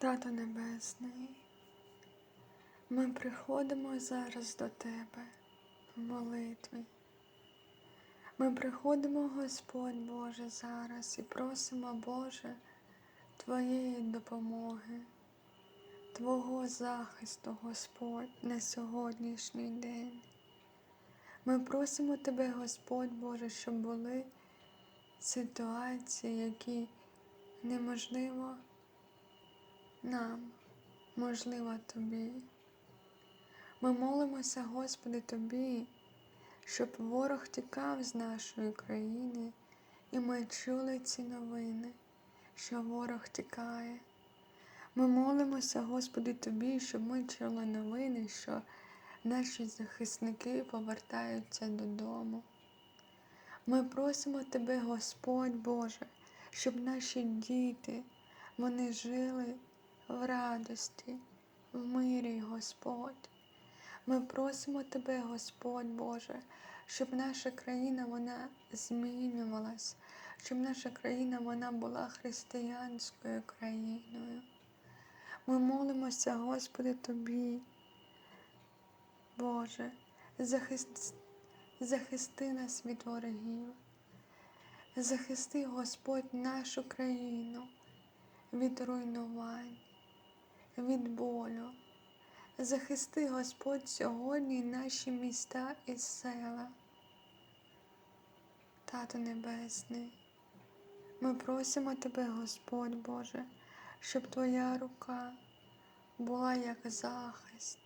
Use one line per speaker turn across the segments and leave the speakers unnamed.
Тато Небесний, ми приходимо зараз до Тебе в молитві. Ми приходимо, Господь Боже, зараз і просимо, Боже, Твоєї допомоги, Твого захисту, Господь, на сьогоднішній день. Ми просимо Тебе, Господь Боже, щоб були ситуації, які неможливо нам, можливо, Тобі. Ми молимося, Господи, Тобі, щоб ворог тікав з нашої країни, і ми чули ці новини, що ворог тікає. Ми молимося, Господи, Тобі, щоб ми чули новини, що наші захисники повертаються додому. Ми просимо Тебе, Господь Боже, щоб наші діти, вони жили в радості, в мирі, Господь. Ми просимо Тебе, Господь Боже, щоб наша країна вона змінювалась, щоб наша країна вона була християнською країною. Ми молимося, Господи, Тобі, Боже, захист, захисти нас від ворогів, захисти, Господь, нашу країну від руйнувань, від болю. Захисти, Господь, сьогодні наші міста і села. Тато Небесний, ми просимо Тебе, Господь Боже, щоб Твоя рука була як захист,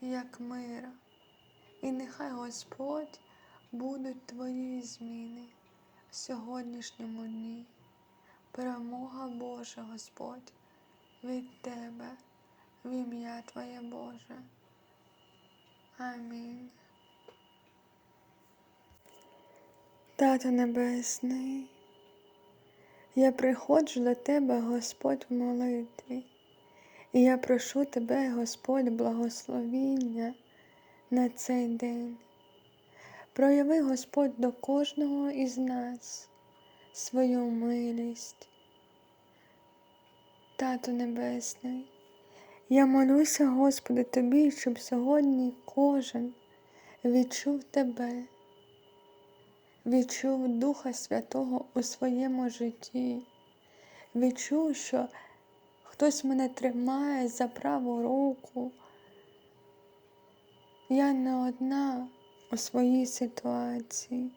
як мира. І нехай Господь будуть Твої зміни в сьогоднішньому дні. Перемога Божа, Господь, від Тебе в ім'я Твоє Боже. Амінь. Тато Небесний, я приходжу до Тебе, Господь, в молитві, і я прошу Тебе, Господь, благословіння на цей день. Прояви, Господь, до кожного із нас свою милість. Тато Небесний, я молюся, Господи, Тобі, щоб сьогодні кожен відчув Тебе, відчув Духа Святого у своєму житті, відчув, що хтось мене тримає за праву руку. Я не одна у своїй ситуації.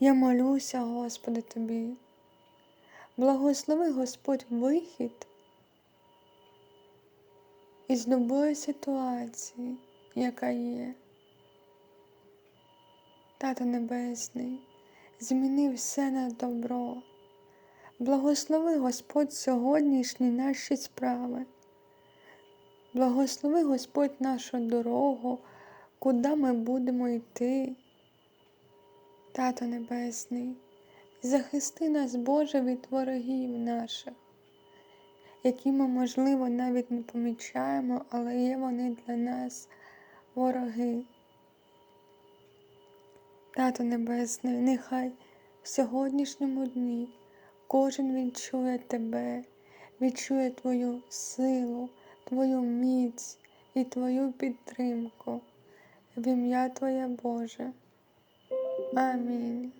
Я молюся, Господи, Тобі. Благослови Господь вихід із любої ситуації, яка є. Тато Небесний, зміни все на добро. Благослови Господь сьогоднішні наші справи. Благослови Господь нашу дорогу, куди ми будемо йти. Тато Небесний, захисти нас, Боже, від ворогів наших, які ми, можливо, навіть не помічаємо, але є вони для нас вороги. Тато Небесний, нехай в сьогоднішньому дні кожен відчує Тебе, відчує Твою силу, Твою міць і Твою підтримку. В ім'я Твоє Боже. Амінь.